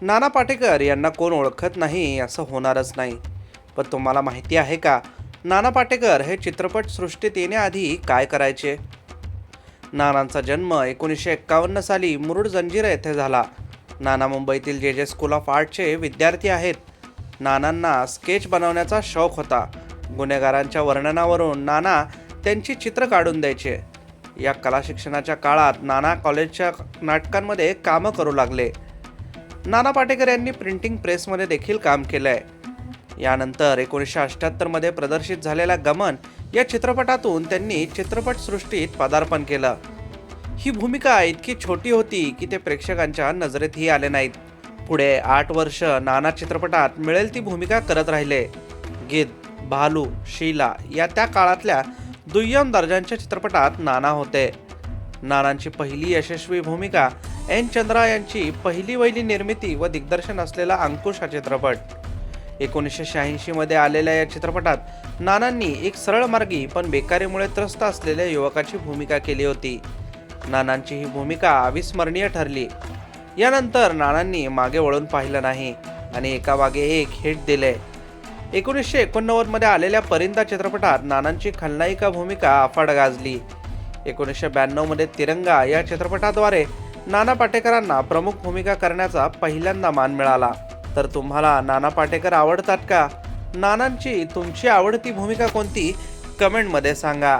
नाना पाटेकर यांना कोण ओळखत नाही असं होणारच नाही. पण तुम्हाला माहिती आहे का नाना पाटेकर हे चित्रपटसृष्टीत येण्याआधी काय करायचे? नानांचा जन्म एकोणीसशे एक्कावन्न साली मुरुड जंजिरा येथे झाला. नाना मुंबईतील जे जे स्कूल ऑफ आर्टचे विद्यार्थी आहेत. नानांना स्केच बनवण्याचा शौक होता. गुन्हेगारांच्या वर्णनावरून नाना त्यांची चित्र काढून द्यायचे. या कला शिक्षणाच्या काळात नाना कॉलेजच्या नाटकांमध्ये कामं करू लागले. नाना पाटेकर यांनी प्रिंटिंग प्रेसमध्ये देखील काम केलं आहे यानंतर एकोणीसशे अठ्ठ्याहत्तरमध्ये प्रदर्शित झालेल्या गमन या चित्रपटातून त्यांनी चित्रपटसृष्टीत पदार्पण केलं. ही भूमिका इतकी छोटी होती की ते प्रेक्षकांच्या नजरेतही आले नाहीत. पुढे आठ वर्ष नाना चित्रपटात मिळेल ती भूमिका करत राहिले. गीत भालू शीला या त्या काळातल्या दुय्यम दर्जांच्या चित्रपटात नाना होते. नानांची पहिली यशस्वी भूमिका एन चंद्रा यांची पहिली वहिली निर्मिती व दिग्दर्शन असलेला अंकुश हा चित्रपट. एकोणीसशे शहाऐंशीमध्ये आलेल्या या चित्रपटात नानांनी एक सरळ मार्गी पण बेकारीमुळे त्रस्त असलेल्या युवकाची भूमिका केली होती. नानांची ही भूमिका अविस्मरणीय ठरली. यानंतर नानांनी मागे वळून पाहिलं नाही आणि एकामागे एक हिट दिले. एकोणीसशे एकोणनव्वदमध्ये आलेल्या परिंदा चित्रपटात नानांची खलनायिका भूमिका अफाट गाजली. एकोणीसशे ब्याण्णवमध्ये तिरंगा या चित्रपटाद्वारे नाना पाटेकरांना प्रमुख भूमिका करण्याचा पहिल्यांदा मान मिळाला. तर तुम्हाला नाना पाटेकर आवडतात का? नानांची तुमची आवडती भूमिका कोणती? कमेंटमध्ये सांगा.